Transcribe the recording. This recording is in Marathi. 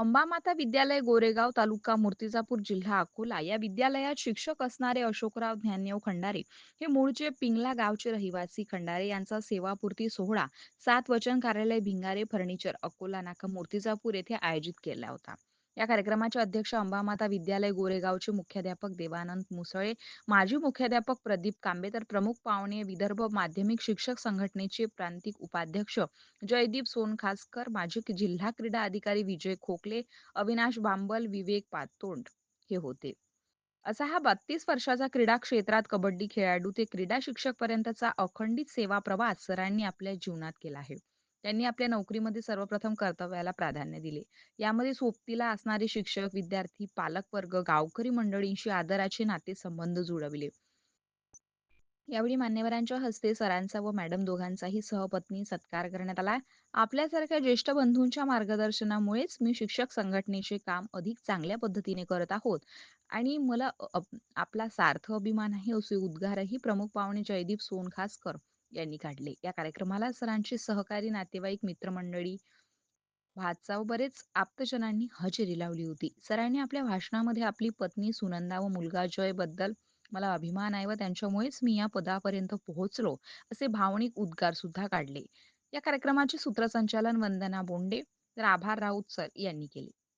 अंबामाता विद्यालय गोरेगाव तालुका मूर्तिजापूर जिल्हा अकोला या विद्यालयात शिक्षक असणारे अशोकराव ज्ञानदेव खंडारे हे मूळचे पिंगला गावचे रहिवासी खंडारे. यांचा सेवापूर्ती सोहळा सात वचन कार्यालय भिंगारे फर्निचर अकोला नाका मूर्तिजापूर येथे आयोजित केला होता. या कार्यक्रमाचे अध्यक्ष अंबामाता विद्यालय गोरेगावचे मुख्याध्यापक देवानंद मुसळे माजी मुख्याध्यापक प्रदीप कांबे तर प्रमुख पाहुणे विदर्भ माध्यमिक शिक्षक संघटनेचे प्रांतिक उपाध्यक्ष जयदीप सोनखासकर माजी जिल्हा क्रीडा अधिकारी विजय खोकले अविनाश बांबल विवेक पातोंड हे होते. असा हा बत्तीस वर्षाचा क्रीडा क्षेत्रात कबड्डी खेळाडू ते क्रीडा शिक्षक पर्यंतचा अखंडित सेवा प्रवास सरांनी आपल्या जीवनात केला आहे. त्यांनी आपल्या नोकरीमध्ये सर्वप्रथम कर्तव्याला प्राधान्य दिले. यामध्ये सोबतीला असणारे शिक्षक विद्यार्थी पालक वर्ग गावकरी मंडळींशी आदराचे नातेसंबंध जुळविले. यावेळी मान्यवरांच्या हस्ते सरांचा व मॅडम दोघांचाही सहपत्नी सत्कार करण्यात आला. आपल्यासारख्या ज्येष्ठ बंधूंच्या मार्गदर्शनामुळेच मी शिक्षक संघटनेचे काम अधिक चांगल्या पद्धतीने करत आहोत. आणि मला आपला सार्थ अभिमान आहे असे उद्गारही प्रमुख पाहुणे जयदीप सोनखासकर यांनी काढले. या कार्यक्रमाला सरांचे सहकारी नातेवाईक मित्रमंडळी भातचा बरेच आप्तजनांनी हजेरी लावली होती. सरांनी आपल्या भाषणामध्ये आपली पत्नी सुनंदा व मुलगा जयबद्दल मला अभिमान आहे व त्यांच्यामुळेच मी या पदापर्यंत पोहोचलो असे भावनिक उद्गार सुद्धा काढले. या कार्यक्रमाचे सूत्रसंचालन वंदना बोंडे तर आभार राऊत सर यांनी केले.